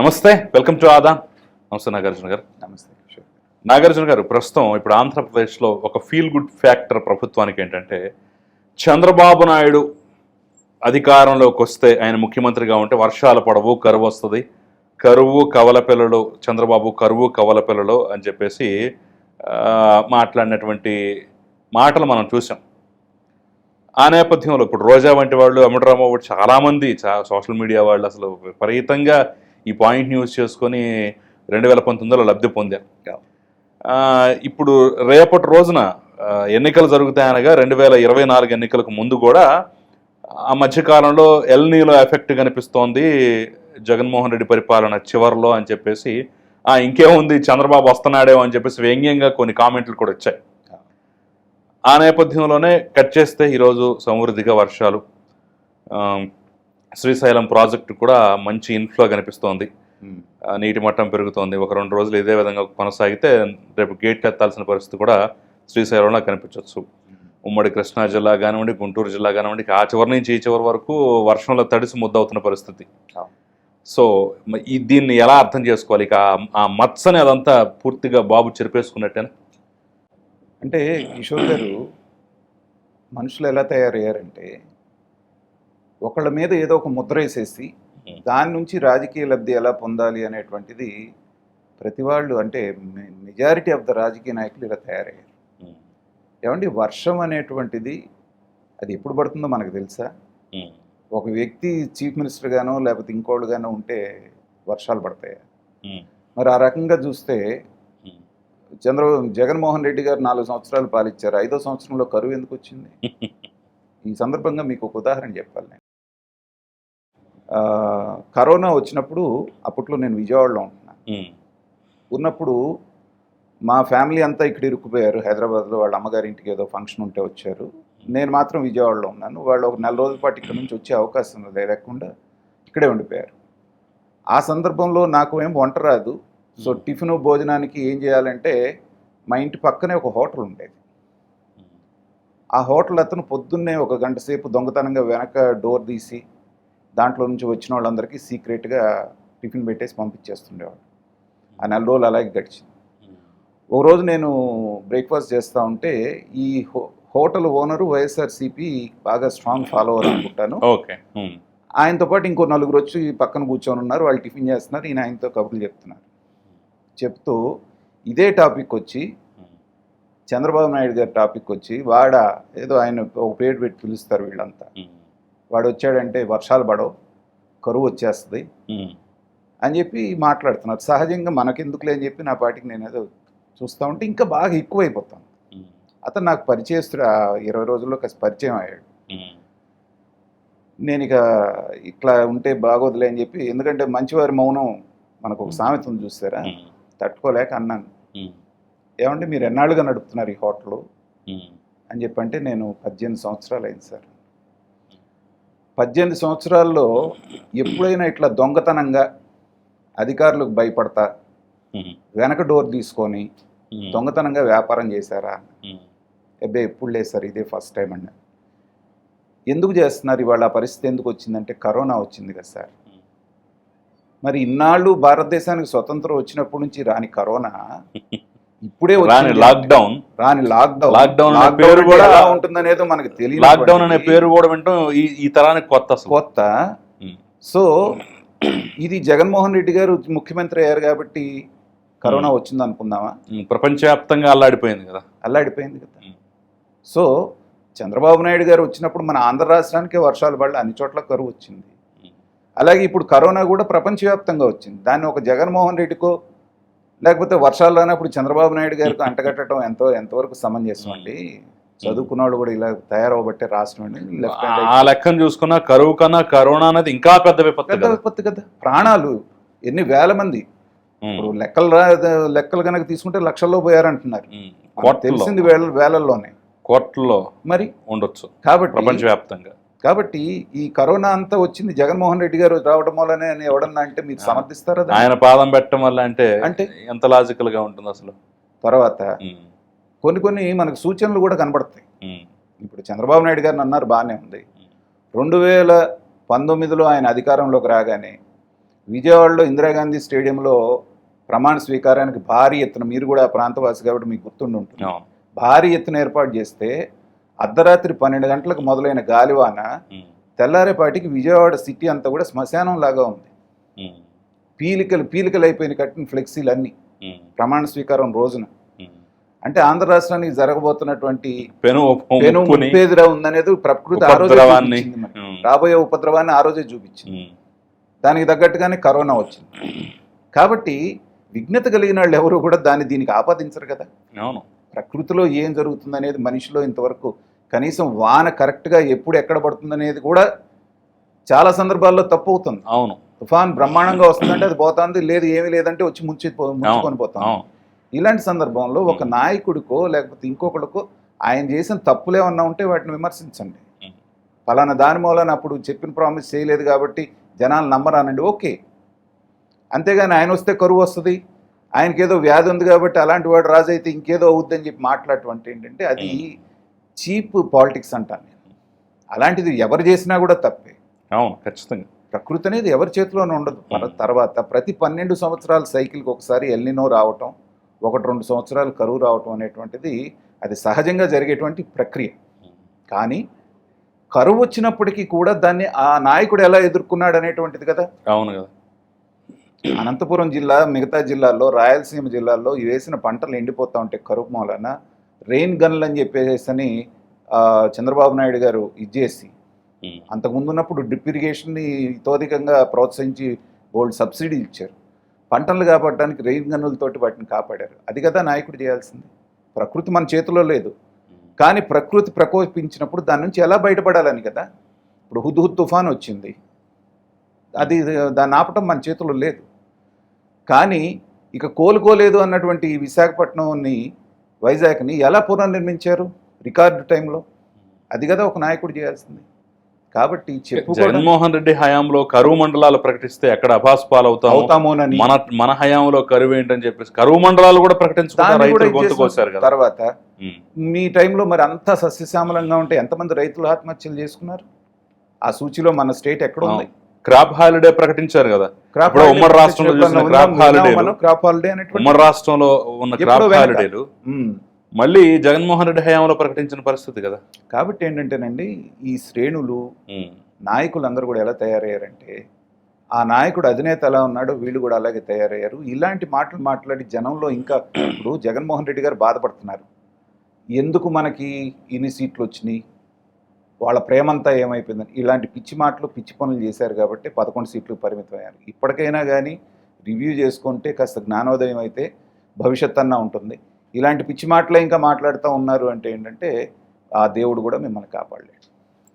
నమస్తే welcome to ఆదా. నమస్తే నాగార్జున గారు. నమస్తే. నాగార్జున గారు ప్రస్తుతం ఇప్పుడు ఆంధ్రప్రదేశ్లో ఒక ఫీల్ గుడ్ ఫ్యాక్టర్ ప్రభుత్వానికి ఏంటంటే చంద్రబాబు నాయుడు అధికారంలోకి వస్తే ఆయన ముఖ్యమంత్రిగా ఉంటే వర్షాలు పడవు కరువు వస్తుంది. కరువు కవల పిల్లలు చంద్రబాబు కరువు కవల పిల్లలు అని చెప్పేసి మాట్లాడినటువంటి మాటలు మనం చూసాం. ఆ నేపథ్యంలో ఇప్పుడు రోజా వంటి వాళ్ళు అమృతరామ వంటి చాలామంది సోషల్ మీడియా వాళ్ళు అసలు విపరీతంగా ఈ పాయింట్ న్యూస్ చేసుకొని రెండు వేల పంతొమ్మిదిలో లబ్ధి పొందారు. ఇప్పుడు రేపటి రోజున ఎన్నికలు జరుగుతాయనగా రెండు వేల ఇరవై నాలుగు ఎన్నికలకు ముందు కూడా ఆ మధ్యకాలంలో ఎల్నీలో ఎఫెక్ట్ కనిపిస్తోంది జగన్మోహన్ రెడ్డి పరిపాలన చివరిలో అని చెప్పేసి ఇంకేముంది చంద్రబాబు వస్తున్నాడేమో అని చెప్పేసి వ్యంగ్యంగా కొన్ని కామెంట్లు కూడా వచ్చాయి. ఆ నేపథ్యంలోనే కట్ చేస్తే ఈరోజు సమృద్ధిగా వర్షాలు శ్రీశైలం ప్రాజెక్టు కూడా మంచి ఇన్ఫ్లో కనిపిస్తోంది. నీటి మట్టం పెరుగుతోంది. ఒక రెండు రోజులు ఇదే విధంగా కొనసాగితే రేపు గేట్ ఎత్తాల్సిన పరిస్థితి కూడా శ్రీశైలంలో కనిపించవచ్చు ఉమ్మడి కృష్ణా జిల్లా కానివ్వండి గుంటూరు జిల్లా కానివ్వండి ఆ చివరి నుంచి ఈ చివరి వరకు వర్షంలో తడిసి ముద్దవుతున్న పరిస్థితి. సో ఈ దీన్ని ఎలా అర్థం చేసుకోవాలి? ఇక ఆ- ఆ మత్సని అదంతా పూర్తిగా బాబు చెరిపేసుకున్నట్టేనా? అంటే కిషోర్ గారు మనుషులు ఎలా తయారయ్యారంటే ఒకళ్ళ మీద ఏదో ఒక ముద్ర వేసేసి. దాని నుంచి రాజకీయ లబ్ధి ఎలా పొందాలి అనేటువంటిది ప్రతి వాళ్ళు అంటే మెజారిటీ ఆఫ్ ద రాజకీయ నాయకులు ఇలా తయారయ్యారు. ఏమండి వర్షం అనేటువంటిది అది ఎప్పుడు పడుతుందో మనకు తెలుసా? ఒక వ్యక్తి చీఫ్ మినిస్టర్ గానో లేకపోతే ఇంకోళ్ళు గానో ఉంటే వర్షాలు పడతాయి? మరి ఆ రకంగా చూస్తే చంద్ర జగన్మోహన్ రెడ్డి గారు నాలుగు సంవత్సరాలు పాలించారు ఐదో సంవత్సరంలో కరువు ఎందుకు వచ్చింది? ఈ సందర్భంగా మీకు ఒక ఉదాహరణ చెప్పాలి కరోనా వచ్చినప్పుడు అప్పట్లో నేను విజయవాడలో ఉంటున్నాను ఉన్నప్పుడు మా ఫ్యామిలీ అంతా ఇక్కడ ఇరుక్కుపోయారు. హైదరాబాద్లో వాళ్ళ అమ్మగారి ఇంటికి ఏదో ఫంక్షన్ ఉంటే వచ్చారు. నేను మాత్రం విజయవాడలో ఉన్నాను. వాళ్ళు ఒక నెల రోజుల పాటు ఇక్కడ నుంచి వచ్చే అవకాశం లేకుండా ఇక్కడే ఉండిపోయారు. ఆ సందర్భంలో నాకు ఏం వంట రాదు. సో టిఫిన్ భోజనానికి ఏం చేయాలంటే మా ఇంటి పక్కనే ఒక హోటల్ ఉండేది. ఆ హోటల్ అతను పొద్దున్నే ఒక గంట సేపు దొంగతనంగా వెనక డోర్ తీసి దాంట్లో నుంచి వచ్చిన వాళ్ళందరికీ సీక్రెట్గా టిఫిన్ పెట్టేసి పంపించేస్తుండేవాడు ఆ నెల రోజులు అలాగే గడిచింది. ఒక రోజు నేను బ్రేక్ఫాస్ట్ చేస్తూ ఉంటే ఈ హో హోటల్ ఓనరు వైఎస్ఆర్సీపీ బాగా స్ట్రాంగ్ ఫాలోవర్ అనుకుంటాను. ఓకే. ఆయనతో పాటు ఇంకో నలుగురు వచ్చి పక్కన కూర్చొని ఉన్నారు. వాళ్ళు టిఫిన్ చేస్తున్నారు. ఈయన ఆయనతో కబుర్లు చెప్తున్నారు. చెప్తూ ఇదే టాపిక్ వచ్చి చంద్రబాబు నాయుడు గారి టాపిక్ వచ్చి వాడ ఏదో ఆయన ఒక పేరు పెట్టి పిలుస్తారు వీళ్ళంతా. వాడు వచ్చాడంటే వర్షాలు పడవు కరువు వచ్చేస్తుంది అని చెప్పి మాట్లాడుతున్నారు. సహజంగా మనకెందుకులే అని చెప్పి నా పాటికి నేను ఏదో చూస్తూ ఉంటే ఇంకా బాగా ఎక్కువైపోతాను. అతను నాకు పరిచయస్తుడు ఆ ఇరవై రోజుల్లో కాస్త పరిచయం అయ్యాడు. నేను ఇక ఇట్లా ఉంటే బాగోదులే అని చెప్పి ఎందుకంటే మంచివారి మౌనం మనకు ఒక సామెత ఉంది చూసారా తట్టుకోలేక అన్నాను. ఏమంటే మీరు ఎన్నాళ్ళుగా నడుపుతున్నారు ఈ హోటల్? అని చెప్పంటే నేను పద్దెనిమిది సంవత్సరాలు అయింది సార్. పద్దెనిమిది సంవత్సరాల్లో ఎప్పుడైనా ఇట్లా దొంగతనంగా అధికారులకు భయపడతా వెనక డోర్ తీసుకొని దొంగతనంగా వ్యాపారం చేశారా? అబ్బాయి ఎప్పుడు లేదు సార్ ఇదే ఫస్ట్ టైం అండి. ఎందుకు చేస్తున్నారు? ఇవాళ ఆ పరిస్థితి ఎందుకు వచ్చిందంటే కరోనా వచ్చింది కదా సార్. మరి ఇన్నాళ్ళు భారతదేశానికి స్వతంత్రం వచ్చినప్పటి నుంచి రాని కరోనా ఇప్పుడే రాని. లాక్డౌన్ రాని లాక్డౌన్ లాక్డౌన్ అనే పేరు కూడా- ఎలా ఉంటుందనేదో మనకు తెలియదు లాక్డౌన్ అనే పేరు కూడా వింటాం ఈ ఈ తరానికి కొత్త కొత్త. సో ఇది జగన్మోహన్ రెడ్డి గారు ముఖ్యమంత్రి అయ్యారు కాబట్టి కరోనా వచ్చింది అనుకుందామా? ప్రపంచవ్యాప్తంగా అల్లాడిపోయింది కదా. అల్లాడిపోయింది కదా. సో చంద్రబాబు నాయుడు గారు వచ్చినప్పుడు మన ఆంధ్ర రాష్ట్రానికే వర్షాలు పడలే అన్ని చోట్ల కరువు వచ్చింది. అలాగే ఇప్పుడు కరోనా కూడా ప్రపంచవ్యాప్తంగా వచ్చింది. దాన్ని ఒక జగన్మోహన్ రెడ్డికో లేకపోతే వర్షాలు రానప్పుడు చంద్రబాబు నాయుడు గారికి అంటగట్టడం ఎంతో ఎంతవరకు సమంజసం అండి. చదువుకున్న వాళ్ళు కూడా ఇలా తయారవబట్టే రాష్ట్రం అండి. హ్యాండ్ ఆ లెక్కను చూసుకున్నా కరువు కన్నా కరోనా అనేది ఇంకా పెద్ద విపత్తు పెద్ద విపత్తు కదా. ప్రాణాలు ఎన్ని వేల మంది. ఇప్పుడు లెక్కలు రా లెక్కలు కనుక తీసుకుంటే లక్షల్లో పోయారంటున్నారు. తెలిసింది వేల వేలల్లోనే. కోట్లలో మరి? ఉండొచ్చు. కాబట్టి ప్రపంచవ్యాప్తంగా. కాబట్టి ఈ కరోనా అంతా వచ్చింది జగన్మోహన్ రెడ్డి గారు రావడం వల్లనే అని ఎవడన్నా అంటే మీరు సమర్థిస్తారా? ఆయన పాదం పెట్టడం వల్ల అంటే అంటే ఎంత లాజికల్గా ఉంటుంది అసలు? తర్వాత కొన్ని కొన్ని మనకు సూచనలు కూడా కనబడతాయి. ఇప్పుడు చంద్రబాబు నాయుడు గారిని అన్నారు బాగానే ఉంది. రెండు వేల పంతొమ్మిదిలో ఆయన అధికారంలోకి రాగానే విజయవాడలో ఇందిరాగాంధీ స్టేడియంలో ప్రమాణ స్వీకారానికి భారీ ఎత్తున మీరు కూడా ఆ ప్రాంతవాసి కాబట్టి మీకు గుర్తుండి ఉంటుంది. భారీ ఎత్తున ఏర్పాటు చేస్తే అర్ధరాత్రి పన్నెండు గంటలకు మొదలైన గాలివాన తెల్లారేపాటికి విజయవాడ సిటీ అంతా కూడా శ్మశానం లాగా ఉంది. పీలికలు పీలికలు అయిపోయిన కట్టిన ఫ్లెక్సీలు అన్నీ. ప్రమాణ స్వీకారం రోజున. అంటే ఆంధ్ర రాష్ట్రానికి జరగబోతున్నటువంటి పెను ఉందనేది ప్రకృతి ఆ రోజే ఉపద్రవాన్ని చూపించింది మనకి. ఉమ్, రాబోయే ఉపద్రవాన్ని ఆ రోజే చూపించింది. దానికి తగ్గట్టుగానే కరోనా వచ్చింది. కాబట్టి విఘ్నత కలిగిన వాళ్ళు ఎవరు కూడా దాన్ని దీనికి ఆపాదించరు కదా. అవును. ప్రకృతిలో ఏం జరుగుతుందనేది మనిషిలో ఇంతవరకు కనీసం వాన కరెక్ట్గా ఎప్పుడు ఎక్కడ పడుతుందనేది కూడా చాలా సందర్భాల్లో తప్పు అవుతుంది అవును. తుఫాన్ బ్రహ్మాండంగా వస్తుందంటే అది పోతుంది లేదు ఏమీ లేదంటే వచ్చి ముంచి ముంచుకొని పోతాం. ఇలాంటి సందర్భంలో ఒక నాయకుడికో లేకపోతే ఇంకొకరికో ఆయన చేసిన తప్పులు ఏమన్నా ఉంటే వాటిని విమర్శించండి. ఫలానా దాని మూలన అప్పుడు చెప్పిన ప్రామిస్ చేయలేదు కాబట్టి జనాలు నమ్మరానండి ఓకే. అంతేగాని ఆయన వస్తే కరువు వస్తుంది ఆయనకి ఏదో వ్యాధి ఉంది కాబట్టి అలాంటి వాడు రాజు అయితే ఇంకేదో అవుద్దని చెప్పి మాట్లాడటం అంటే ఏంటంటే అది చీప్ పాలిటిక్స్ అంటాను నేను. అలాంటిది ఎవరు చేసినా కూడా తప్పే. అవును ఖచ్చితంగా. ప్రకృతి అనేది ఎవరి చేతిలోనే ఉండదు. తర్వాత ప్రతి పన్నెండు సంవత్సరాల సైకిల్కి ఒకసారి ఎల్నినో రావటం ఒకటి రెండు సంవత్సరాలు కరువు రావటం అనేటువంటిది అది సహజంగా జరిగేటువంటి ప్రక్రియ. కానీ కరువు వచ్చినప్పటికీ కూడా దాన్ని ఆ నాయకుడు ఎలా ఎదుర్కొన్నాడు అనేటువంటిది కదా? అవును కదా. అనంతపురం జిల్లా మిగతా జిల్లాల్లో రాయలసీమ జిల్లాల్లో వేసిన పంటలు ఎండిపోతూ ఉంటాయి కరువు మూలన రెయిన్ గన్లు అని చెప్పేసి అని చంద్రబాబు నాయుడు గారు ఇచ్చేసి అంతకుముందు ఉన్నప్పుడు డ్రిప్ ఇరిగేషన్ని తోదికంగా ప్రోత్సహించి గోల్డ్ సబ్సిడీ ఇచ్చారు. పంటలు కాపాడడానికి రెయిన్ గన్నులతోటి వాటిని కాపాడారు. అది కదా నాయకుడు చేయాల్సింది. ప్రకృతి మన చేతిలో లేదు. కానీ ప్రకృతి ప్రకోపించినప్పుడు దాని నుంచి ఎలా బయటపడాలని కదా? ఇప్పుడు హుద్హుద్ తుఫాన్ వచ్చింది. అది దాన్ని ఆపటం మన చేతిలో లేదు. కానీ ఇక కోలుకోలేదు అన్నటువంటి విశాఖపట్నంని వైజాగ్ని ఎలా పునర్నిర్మించారు? రికార్డు టైంలో. అది కదా ఒక నాయకుడు చేయాల్సింది. కాబట్టి చెప్పుకోవడం జగన్మోహన్ రెడ్డి హయాంలో కరువు మండలాలు ప్రకటిస్తే ఎక్కడ అభాస్ పాలవుతాము? అవుతామోనని. మన మన హయాంలో కరువు ఏంటని చెప్పేసి కరువు మండలాలు కూడా కదా. తర్వాత మీ టైంలో మరి అంతా సస్యశ్యామలంగా ఉంటే ఎంతమంది రైతులు ఆత్మహత్యలు చేసుకున్నారు? ఆ సూచిలో మన స్టేట్ ఎక్కడ ఉంది క్రాప్ హాలిడే ప్రకటించారు కదా ఇప్పుడు ఉమ్మడి హాలిడే రాష్ట్రంలో చూసిన? క్రాప్? మనం క్రాప్ హాలిడే ఉమ్మడి రాష్ట్రంలో ఉన్న క్రాప్. హాలిడేలు. మళ్ళీ జగన్మోహన్ రెడ్డి హయాంలో ప్రకటించిన పరిస్థితి కదా కాబట్టి ఏంటంటేనండి ఈ శ్రేణులు నాయకులందరూ కూడా ఎలా తయారయ్యారంటే ఆ నాయకుడు అధినేత ఎలా ఉన్నాడో వీళ్ళు కూడా అలాగే తయారయ్యారు ఇలాంటి మాటలు మాట్లాడి జనంలో ఇంకా ఇప్పుడు జగన్మోహన్ రెడ్డి గారు బాధపడుతున్నారు ఎందుకు మనకి ఇన్ని సీట్లు వచ్చినాయి వాళ్ళ ప్రేమంతా ఏమైపోయిందని. ఇలాంటి పిచ్చి మాటలు పిచ్చి పనులు చేశారు కాబట్టి పదకొండు సీట్లు పరిమితం అయ్యారు ఇప్పటికైనా కానీ రివ్యూ చేసుకుంటే కాస్త జ్ఞానోదయం అయితే భవిష్యత్ అన్నా ఉంటుంది. ఇలాంటి పిచ్చి మాటలు ఇంకా మాట్లాడుతూ ఉన్నారు అంటే ఏంటంటే ఆ దేవుడు కూడా మిమ్మల్ని కాపాడలేడు.